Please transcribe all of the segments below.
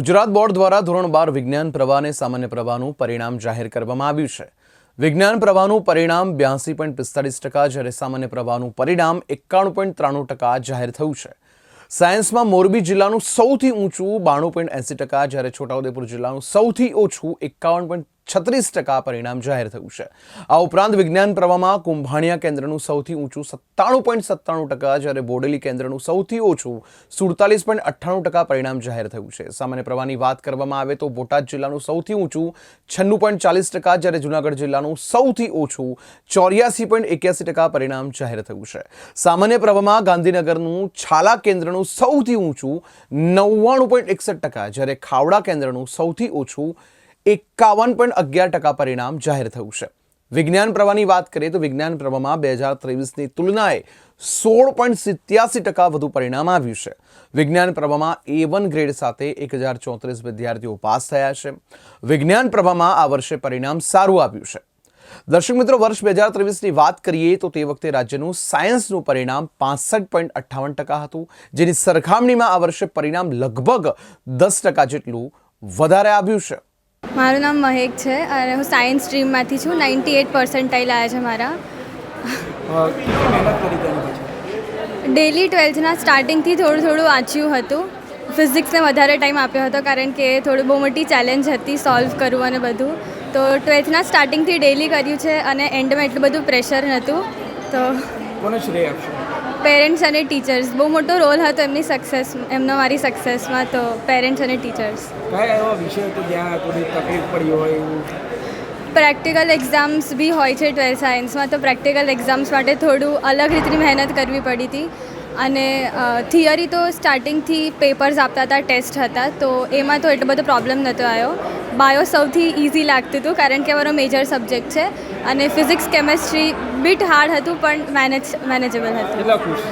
Gujarat board દ્વારા ધોરણ બાર વિજ્ઞાન પ્રવાહ અને સામાન્ય પ્રવાહનું પરિણામ જાહેર કરવામાં આવ્યું છે. વિજ્ઞાન પ્રવાહનું પરિણામ બ્યાસી પોઈન્ટ પિસ્તાળીસ ટકા, જ્યારે સામાન્ય પ્રવાહનું પરિણામ એકાણું પોઈન્ટ ત્રાણું ટકા જાહેર થયું છે. સાયન્સમાં મોરબી જિલ્લાનું સૌથી ઊંચું બાણું પોઈન્ટ એંસી ટકા, જ્યારે છોટાઉદેપુર જિલ્લાનું સૌથી ઓછું એકાવન પોઈન્ટ છત્રીસ ટકા પરિણામ જાહેર થયું છે. આ ઉપરાંત વિજ્ઞાન પ્રવાહમાં કુંભાણિયા કેન્દ્રનું સૌથી ઊંચું સત્તાણું પોઈન્ટ સત્તાણું ટકા, જ્યારે બોડેલી કેન્દ્રનું સૌથી ઓછું સુડતાલીસ પોઈન્ટ અઠ્ઠાણું ટકા પરિણામ જાહેર થયું છે. સામાન્ય પ્રવાહની વાત કરવામાં આવે તો બોટાદ જિલ્લાનું સૌથી ઊંચું છન્નું પોઈન્ટ ચાલીસ ટકા, જ્યારે જૂનાગઢ જિલ્લાનું સૌથી ઓછું ચોર્યાસી પોઈન્ટ એક્યાસી ટકા પરિણામ જાહેર થયું છે. સામાન્ય પ્રવાહમાં ગાંધીનગરનું છાલા કેન્દ્રનું સૌથી ઊંચું નવ્વાણું પોઈન્ટ એકસઠ ટકા, જ્યારે ખાવડા કેન્દ્રનું સૌથી ઓછું એકાવન પોઈન્ટ અગિયાર ટકા પરિણામ જાહેર થયું છે. વિજ્ઞાન પ્રવાહની વાત કરીએ તો વિજ્ઞાન પ્રવાહમાં બે હજાર ત્રેવીસની તુલનાએ સોળ પોઈન્ટ સિત્યાસી ટકા વધુ પરિણામ આવ્યું છે. વિજ્ઞાન પ્રવાહમાં એ વન ગ્રેડ સાથે એક હજાર ચોત્રીસ વિદ્યાર્થીઓ પાસ થયા છે. વિજ્ઞાન પ્રવાહમાં આ વર્ષે પરિણામ સારું આવ્યું છે. દર્શક મિત્રો, વર્ષ બે હજાર ત્રેવીસની વાત કરીએ તો તે વખતે રાજ્યનું સાયન્સનું પરિણામ પાસઠ પોઈન્ટ અઠ્ઠાવન ટકા હતું. જેની સરખામણીમાં આ વર્ષે પરિણામ લગભગ દસ ટકા જેટલું વધારે આવ્યું છે. મારું નામ મહેક છે અને હું સાયન્સ સ્ટ્રીમમાંથી છું. નાઇન્ટી એટ પર્સન્ટાઇલ આવ્યા છે મારા. ડેલી ટ્વેલ્થના સ્ટાર્ટિંગથી થોડું થોડું વાંચ્યું હતું. ફિઝિક્સને વધારે ટાઈમ આપ્યો હતો કારણ કે થોડું થોડી બહુ મોટી ચેલેન્જ હતી સોલ્વ કરવું અને બધું. તો ટ્વેલ્થના સ્ટાર્ટિંગથી ડેલી કર્યું છે અને એન્ડમાં એટલું બધું પ્રેશર નહોતું. તો કોને શ્રેય આપશો? પેરેન્ટ્સ અને ટીચર્સ બહુ મોટો રોલ હતો એમની સક્સેસ એમનો મારી સક્સેસમાં તો પેરેન્ટ્સ અને ટીચર્સ કયા એવા વિષય તો જ્યાં થોડી તકલીફ પડી હોય એવું? પ્રેક્ટિકલ એક્ઝામ્સ બી હોય છે ટ્વેલ્થ સાયન્સમાં તો પ્રેક્ટિકલ એક્ઝામ્સ માટે થોડું અલગ રીતની મહેનત કરવી પડી હતી. અને થિયરી તો સ્ટાર્ટિંગથી પેપર્સ આપતા હતા ટેસ્ટ હતા તો એમાં તો એટલો બધો પ્રોબ્લેમ નહોતો આવ્યો. બાયો સૌથી ઇઝી લાગતું હતું કારણ કે અમારો મેજર સબ્જેક્ટ છે. અને ફિઝિક્સ કેમેસ્ટ્રી બીટ હાર્ડ હતું પણ મેનેજ મેનેજેબલ હતું. કેટલા ખુશ?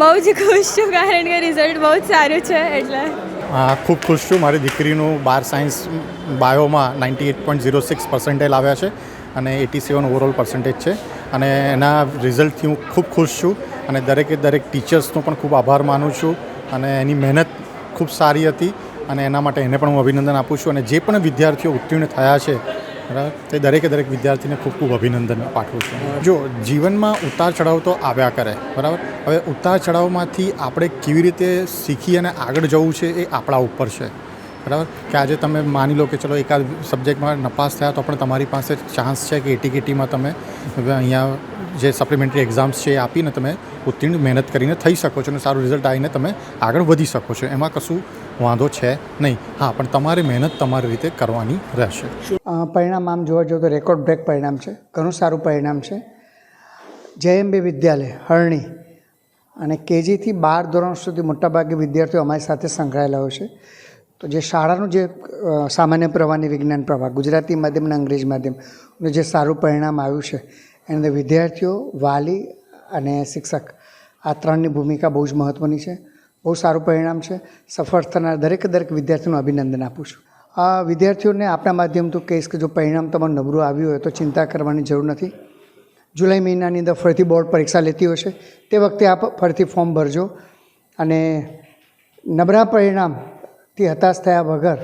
બહુ જ ખુશ છું કારણ કે રિઝલ્ટ બહુ જ સારું છે એટલે. હા ખૂબ ખુશ છું. મારી દીકરીનું બાર science બાયોમાં ninety eight point zero six percentage આવ્યા છે અને એટી સેવન ઓવરઓલ પર્સન્ટેજ છે. અને એના રિઝલ્ટથી હું ખૂબ ખુશ છું અને દરેકે દરેક ટીચર્સનો પણ ખૂબ આભાર માનું છું અને એની મહેનત ખૂબ સારી હતી અને એના માટે એને પણ હું અભિનંદન આપું છું અને જે પણ વિદ્યાર્થીઓ ઉત્તીર્ણ થયા છે બરાબર? તે દરેકે દરેક વિદ્યાર્થીને ખૂબ ખૂબ અભિનંદન પાઠવું છું. જો જીવનમાં ઉતાર ચઢાવ તો આવ્યા કરે, બરાબર? હવે ઉતાર ચઢાવમાંથી આપણે કેવી રીતે શીખી અને આગળ જવું છે એ આપણા ઉપર છે, બરાબર? કે આજે તમે માની લો કે ચલો એકાદ સબ્જેક્ટમાં નપાસ થયા તો પણ તમારી પાસે ચાન્સ છે કે એટી કેટીમાં તમે અહીંયા જે સપ્લિમેન્ટરી એક્ઝામ્સ છે એ આપીને તમે ઉત્તીર્ણ, મહેનત કરીને થઈ શકો છો અને સારું રિઝલ્ટ આવીને તમે આગળ વધી શકો છો. એમાં કશું વાંધો છે નહીં. હા, પણ તમારે મહેનત તમારી રીતે કરવાની રહેશે. પરિણામ આમ જોવા જાઓ તો રેકોર્ડ બ્રેક પરિણામ છે. ઘણું સારું પરિણામ છે. જયએમબી વિદ્યાલય, હરણી અને કેજીથી બાર ધોરણ સુધી મોટાભાગે વિદ્યાર્થીઓ અમારી સાથે સંકળાયેલા હોય છે. તો જે શાળાનું જે સામાન્ય પ્રવાહની વિજ્ઞાન પ્રવાહ, ગુજરાતી માધ્યમ અને અંગ્રેજી માધ્યમનું જે સારું પરિણામ આવ્યું છે એની અંદર વિદ્યાર્થીઓ, વાલી અને શિક્ષક આ ત્રણની ભૂમિકા બહુ જ મહત્ત્વની છે. બહુ સારું પરિણામ છે. સફળ થનાર દરેક દરેક વિદ્યાર્થીઓનું અભિનંદન આપું છું. આ વિદ્યાર્થીઓને આપણા માધ્યમથી કહીશ કે જો પરિણામ તમારું નબળું આવ્યું હોય તો ચિંતા કરવાની જરૂર નથી. જુલાઈ મહિનાની અંદર ફરીથી બોર્ડ પરીક્ષા લેતી હશે તે વખતે આપ ફરીથી ફોર્મ ભરજો. અને નબળા પરિણામથી હતાશ થયા વગર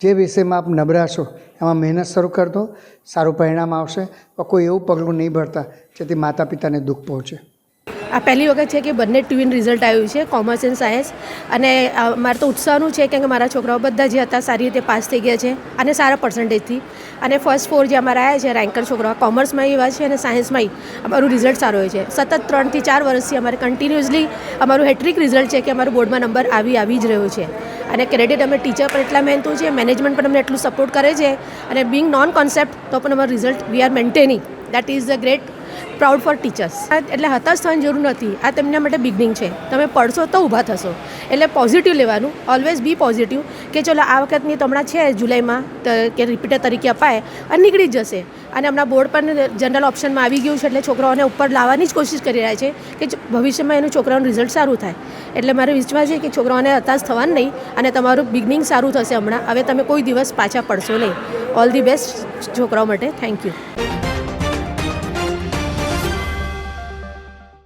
જે વિષયમાં આપ નબળા છો, એમાં મહેનત શરૂ કરી દો. સારું પરિણામ આવશે. કોઈ એવું પગલું નહીં ભરતા જેથી માતા પિતાને દુઃખ પહોંચે. આ પહેલી વખત છે કે બંને ટ્વિન રિઝલ્ટ આવ્યું છે કોમર્સ એન્ડ સાયન્સ અને મારે તો ઉત્સાહનું છે કેમ કે મારા છોકરાઓ બધા જે હતા સારી રીતે પાસ થઈ ગયા છે અને સારા પર્સન્ટેજથી અને ફર્સ્ટ ફોર જે અમારા આવ્યા છે રેન્કર છોકરાઓ કોમર્સમાં એવા છે અને સાયન્સમાં અમારું રિઝલ્ટ સારું હોય છે. સતત ત્રણથી ચાર વર્ષથી અમારે કન્ટિન્યુઅસલી અમારું હેટ્રિક રિઝલ્ટ છે કે અમારું બોર્ડમાં નંબર આવી આવી જ રહ્યો છે. અને ક્રેડિટ અમે ટીચર પણ એટલા મહેનતું છે મેનેજમેન્ટ પણ અમને એટલું સપોર્ટ કરે છે. અને બિંગ નોન કોન્સેપ્ટ તો પણ અમારું result we are maintaining that is a great proud for teachers એટલે હતાશ થવાની જરૂર નથી. આ તેમના માટે બિગનિંગ છે. તમે પડશો તો ઊભા થશો. એટલે પોઝિટિવ લેવાનું. ઓલવેઝ બી પોઝિટિવ કે ચલો આ વખતની તો હમણાં છે જુલાઈમાં કે રિપીટર તરીકે અપાય અને નીકળી જ જશે. અને હમણાં બોર્ડ પણ જનરલ ઓપ્શનમાં આવી ગયું છે એટલે છોકરાઓને ઉપર લાવવાની જ કોશિશ કરી રહ્યા છે કે ભવિષ્યમાં એનું છોકરાઓનું રિઝલ્ટ સારું થાય. એટલે મારો વિશ્વાસ છે કે છોકરાઓને હતાશ થવાનું નહીં અને તમારું બિગનિંગ સારું થશે હમણાં. હવે તમે કોઈ દિવસ પાછા પડશો નહીં. ઓલ ધી બેસ્ટ છોકરાઓ માટે. Thank you